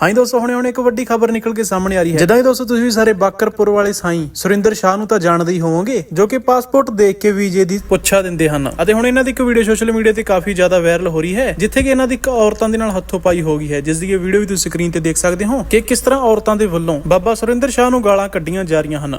ਹਾਂਜੀ ਦੋਸਤੋ, ਹੁਣੇ ਹੁਣੇ ਇੱਕ ਵੱਡੀ ਖਬਰ ਨਿਕਲ ਕੇ ਸਾਹਮਣੇ ਆ ਰਹੀ ਹੈ। ਜਿੱਦਾਂ ਹੀ ਦੋਸਤੋ, ਤੁਸੀਂ ਵੀ ਸਾਰੇ ਬਾਕਰਪੁਰ ਵਾਲੇ ਸਾਈਂ ਸੁਰਿੰਦਰ ਸ਼ਾਹ ਨੂੰ ਤਾਂ ਜਾਣਦੇ ਹੀ ਹੋਵੋਗੇ, ਜੋ ਕਿ ਪਾਸਪੋਰਟ ਦੇਖ ਕੇ ਵੀਜ਼ੇ ਦੀ ਪੁੱਛਾ ਦਿੰਦੇ ਹਨ। ਅਤੇ ਹੁਣ ਇਹਨਾਂ ਦੀ ਇੱਕ ਵੀਡੀਓ ਸੋਸ਼ਲ ਮੀਡੀਆ ਤੇ ਕਾਫੀ ਜ਼ਿਆਦਾ ਵਾਇਰਲ ਹੋ ਰਹੀ ਹੈ, ਜਿੱਥੇ ਕਿ ਇਹਨਾਂ ਦੀ ਇੱਕ ਔਰਤਾਂ ਦੇ ਨਾਲ ਹੱਥੋਂ ਪਾਈ ਹੋ ਗਈ ਹੈ, ਜਿਸ ਦੀ ਇਹ ਵੀਡੀਓ ਵੀ ਤੁਸੀਂ ਸਕਰੀਨ ਤੇ ਦੇਖ ਸਕਦੇ ਹੋ ਕਿ ਕਿਸ ਤਰ੍ਹਾਂ ਔਰਤਾਂ ਦੇ ਵੱਲੋਂ ਬਾਬਾ ਸੁਰਿੰਦਰ ਸ਼ਾਹ ਨੂੰ ਗਾਲਾਂ ਕੱਢੀਆਂ ਜਾ ਰਹੀਆਂ ਹਨ।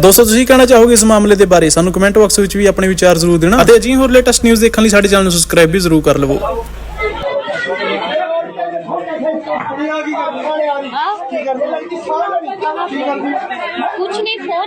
ਦੋਸਤੋ, ਤੁਸੀਂ ਕਹਿਣਾ ਚਾਹੋਗੇ ਇਸ ਮਾਮਲੇ ਦੇ ਬਾਰੇ? ਸਾਨੂੰ ਕਮੈਂਟ ਬਾਕਸ ਵਿੱਚ ਵੀ ਆਪਣੇ ਵਿਚਾਰ ਜ਼ਰੂਰ ਦੇਣਾ ਅਤੇ ਅਜਿਹੀ ਹੋਰ ਲੇਟੈਸਟ ਨਿਊਜ਼ ਦੇਖਣ ਲਈ ਸਾਡੇ ਚੈਨਲ ਨੂੰ ਸਬਸਕ੍ਰਾਈਬ ਵੀ ਜ਼ਰੂਰ ਕਰ ਲਵੋ। ਕੁਛ ਨਹੀਂ ਫੋਨ